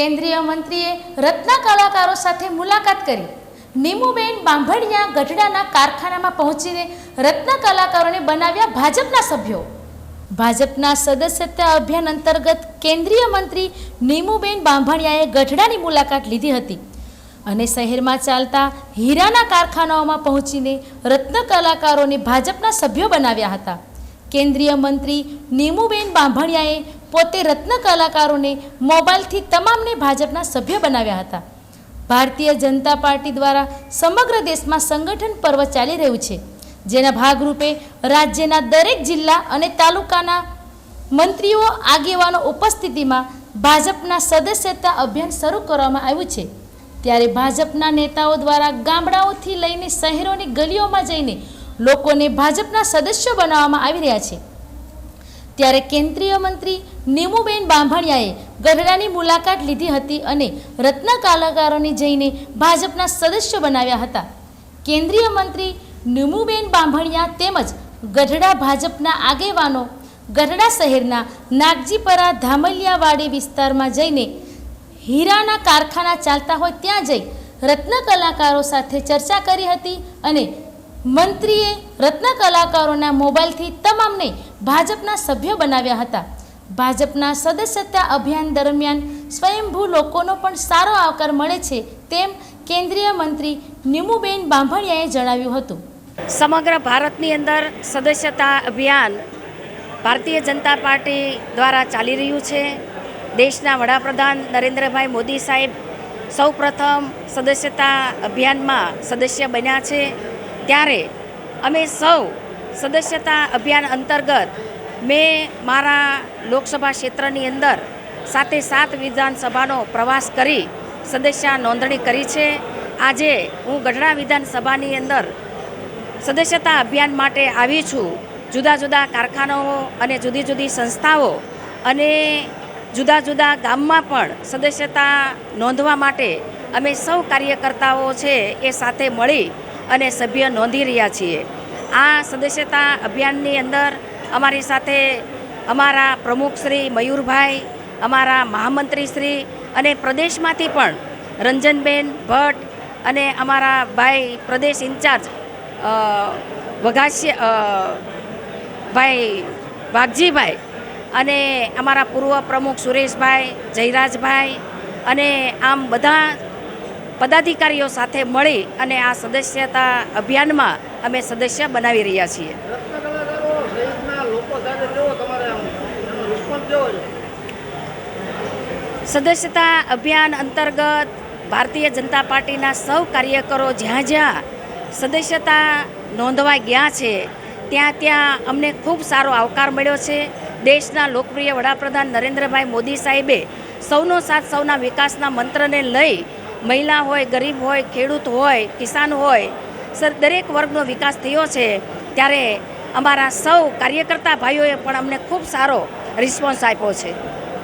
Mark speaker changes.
Speaker 1: કેન્દ્રીય મંત્રીએ રત્ના કલાકારો સાથે મુલાકાત કરી. નીમુબેન બાંભણિયા ગઢડાના કારખાનામાં પહોંચીને રત્ન કલાકારોને બનાવ્યા ભાજપના સભ્યો. ભાજપના સદસ્યતા અભિયાન અંતર્ગત કેન્દ્રીય મંત્રી નીમુબેન બાંભણિયાએ ગઢડાની મુલાકાત લીધી હતી અને શહેરમાં ચાલતા હીરાના કારખાનાઓમાં પહોંચીને રત્ન કલાકારોને ભાજપના સભ્યો બનાવ્યા હતા. કેન્દ્રીય મંત્રી નીમુબેન બાંભણિયાએ પોતે રત્ન કલાકારોને મોબાઈલથી તમામને ભાજપના સભ્ય બનાવ્યા હતા. ભારતીય જનતા પાર્ટી દ્વારા સમગ્ર દેશમાં સંગઠન પર્વ ચાલી રહ્યું છે, જેના ભાગરૂપે રાજ્યના દરેક જિલ્લા અને તાલુકાના મંત્રીઓ આગેવાનો ઉપસ્થિતિમાં ભાજપના સદસ્યતા અભિયાન શરૂ કરવામાં આવ્યું છે. ત્યારે ભાજપના નેતાઓ દ્વારા ગામડાઓથી લઈને શહેરોની ગલીઓમાં જઈને લોકોને ભાજપના સદસ્યો બનાવવામાં આવી રહ્યા છે. ત્યારે કેન્દ્રીય મંત્રી નીમુબેન બાંભણિયાએ ગઢડાની મુલાકાત લીધી હતી અને રત્ન કલાકારોને જઈને ભાજપના સદસ્ય બનાવ્યા હતા. કેન્દ્રીય મંત્રી નીમુબેન બાંભણિયા તેમજ ગઢડા ભાજપના આગેવાનો ગઢડા શહેરના નાગજીપરા ધામલિયાવાડી વિસ્તારમાં જઈને હીરાના કારખાના ચાલતા હોય ત્યાં જઈ રત્ન કલાકારો સાથે ચર્ચા કરી હતી અને મંત્રીએ રત્ન કલાકારોના મોબાઈલથી તમામને ભાજપના સભ્યો બનાવ્યા હતા. ભાજપના સદસ્યતા અભિયાન દરમિયાન સ્વયંભૂ લોકોનો પણ સારો આવકાર મળે છે તેમ કેન્દ્રીય મંત્રી નિમુબેન બાંભણિયાએ જણાવ્યું હતું.
Speaker 2: સમગ્ર ભારતની અંદર સદસ્યતા અભિયાન ભારતીય જનતા પાર્ટી દ્વારા ચાલી રહ્યું છે. દેશના વડાપ્રધાન નરેન્દ્રભાઈ મોદી સાહેબ સૌપ્રથમ સદસ્યતા અભિયાનમાં સદસ્ય બન્યા છે. ત્યારે અમે સૌ સદસ્યતા અભિયાન અંતર્ગત મેં મારા લોકસભા ક્ષેત્રની અંદર સાતે સાત વિધાનસભાનો પ્રવાસ કરી સદસ્ય નોંધણી કરી છે. આજે હું ગઢડા વિધાનસભાની અંદર સદસ્યતા અભિયાન માટે આવી છું. જુદા જુદા કારખાનાઓ અને જુદી જુદી સંસ્થાઓ અને જુદા જુદા ગામમાં પણ સદસ્યતા નોંધવા માટે અમે સૌ કાર્યકર્તાઓ છે એ સાથે મળી અને સભ્ય નોંધી રહ્યા છીએ. આ સદસ્યતા અભિયાનની અંદર અમારી સાથે અમારા પ્રમુખ શ્રી મયુરભાઈ, અમારા મહામંત્રી શ્રી અને પ્રદેશમાંથી પણ રંજનબેન ભટ્ટ અને અમારા ભાઈ પ્રદેશ ઇન્ચાર્જ વઘાસ્ય ભાઈ વાઘજીભાઈ અને અમારા પૂર્વ પ્રમુખ સુરેશભાઈ, જયરાજભાઈ અને આમ બધા પદાધિકારીઓ સાથે મળી અને આ સદસ્યતા અભિયાનમાં અમે સદસ્ય બનાવી રહ્યા છીએ
Speaker 3: રત્ન કલાકારો સહિતના લોકો સાથે કેવો તમારે આમ એનો રિસ્પોન્સ કેવો છે
Speaker 2: સદસ્યતા અભિયાન અંતર્ગત ભારતીય જનતા પાર્ટીના સૌ કાર્યકરો જ્યાં જ્યાં સદસ્યતા નોંધવા ગયા છે, ત્યાં ત્યાં અમને ખૂબ સારો આવકાર મળ્યો છે. દેશના લોકપ્રિય વડાપ્રધાન નરેન્દ્રભાઈ મોદી સાહેબે સૌનો સાથ સૌના વિકાસના મંત્રને લઈ મહિલા હોય, ગરીબ હોય, ખેડૂત હોય, કિસાન હોય, સર, દરેક વર્ગનો વિકાસ થયો છે. ત્યારે અમારા સૌ કાર્યકર્તા ભાઈઓએ પણ અમને ખૂબ સારો રિસ્પોન્સ આપ્યો છે.